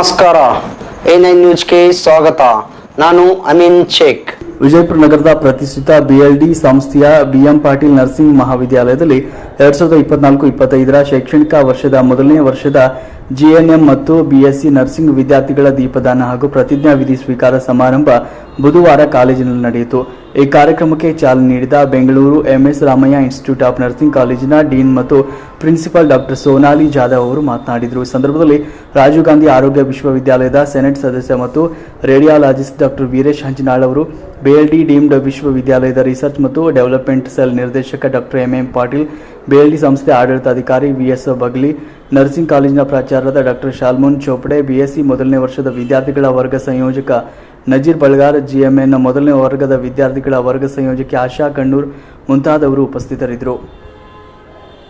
ನಮಸ್ಕಾರ. A nine ನ್ಯೂಸ್ಗೆ ಸ್ವಾಗತ. ನಾನು ಅಮೀನ್ ಶೇಖ್. ವಿಜಯಪುರ ನಗರದ ಪ್ರತಿಷ್ಠಿತ ಬಿಎಲ್ಡಿ ಸಂಸ್ಥೆಯ ಬಿಎಂ ಪಾಟೀಲ್ ನರ್ಸಿಂಗ್ ಮಹಾವಿದ್ಯಾಲಯದಲ್ಲಿ ಎರಡ್ ಸಾವಿರದ ಇಪ್ಪತ್ನಾಲ್ಕು, ಇಪ್ಪತ್ತೈದರ ಶೈಕ್ಷಣಿಕ ವರ್ಷದ ಮೊದಲನೇ ವರ್ಷದ ಜಿಎನ್ಎಂ ಮತ್ತು ಬಿಎಸ್ಸಿ ನರ್ಸಿಂಗ್ ವಿದ್ಯಾರ್ಥಿಗಳ ದೀಪದಾನ ಹಾಗೂ ಪ್ರತಿಜ್ಞಾ ವಿಧಿ ಸ್ವೀಕಾರ ಸಮಾರಂಭ ಬುಧವಾರ ಕಾಲೇಜಿನಲ್ಲಿ ನಡೆಯಿತು. ಈ ಕಾರ್ಯಕ್ರಮಕ್ಕೆ ಚಾಲನೆ ನೀಡಿದ Bengaluru MS Ramaiah institute of nursing ಕಾಲೇಜಿನ ಡೀನ್ ಮತ್ತು ಪ್ರಿನ್ಸಿಪಾಲ್ ಡಾಕ್ಟರ್ ಸೋನಾಲಿ ಜಾಧವ್ ಅವರು ಮಾತನಾಡಿದರು. ಈ ಸಂದರ್ಭದಲ್ಲಿ ರಾಜೀವ್ ಗಾಂಧಿ ಆರೋಗ್ಯ ವಿಶ್ವವಿದ್ಯಾಲಯದ ಸೆನೆಟ್ ಸದಸ್ಯ ಮತ್ತು ರೇಡಿಯಾಲಜಿಸ್ಟ್ ಡಾಕ್ಟರ್ ವೀರೇಶ್ ಹಂಚಿನಾಳ್ ಅವರು ಬಿಎಲ್ಡಿ ಡೀಮ್ಡ್ ವಿಶ್ವವಿದ್ಯಾಲಯದ ರಿಸರ್ಚ್ ಮತ್ತು ಡೆವಲಪ್ಮೆಂಟ್ ಸೆಲ್ ನಿರ್ದೇಶಕ ಡಾಕ್ಟರ್ ಎಂಎಂ ಪಾಟೀಲ್ ಬಿಎಲ್ಡಿ ಸಂಸ್ಥೆ ಆಡಳಿತಾಧಿಕಾರಿ ವಿಎಸ್ ಬಗ್ಲಿ ನರ್ಸಿಂಗ್ ಕಾಲೇಜಿನ ಪ್ರಾಚಾರ್ಯರಾದ ಡಾಕ್ಟರ್ ಶಾಲ್ಮೋನ್ ಚೋಪಡೆ ಬಿಎಸ್ಸಿ ಮೊದಲನೇ ವರ್ಷದ ವಿದ್ಯಾರ್ಥಿಗಳ ವರ್ಗ ಸಂಯೋಜಕ ನಜೀರ್ ಬಳ್ಗಾರ್ ಜಿಎಂಎನ್ನ ಮೊದಲನೇ ವರ್ಗದ ವಿದ್ಯಾರ್ಥಿಗಳ ವರ್ಗ ಸಂಯೋಜಕಿ ಆಶಾ ಕಣ್ಣೂರ್ ಮುಂತಾದವರು ಉಪಸ್ಥಿತರಿದ್ದರು.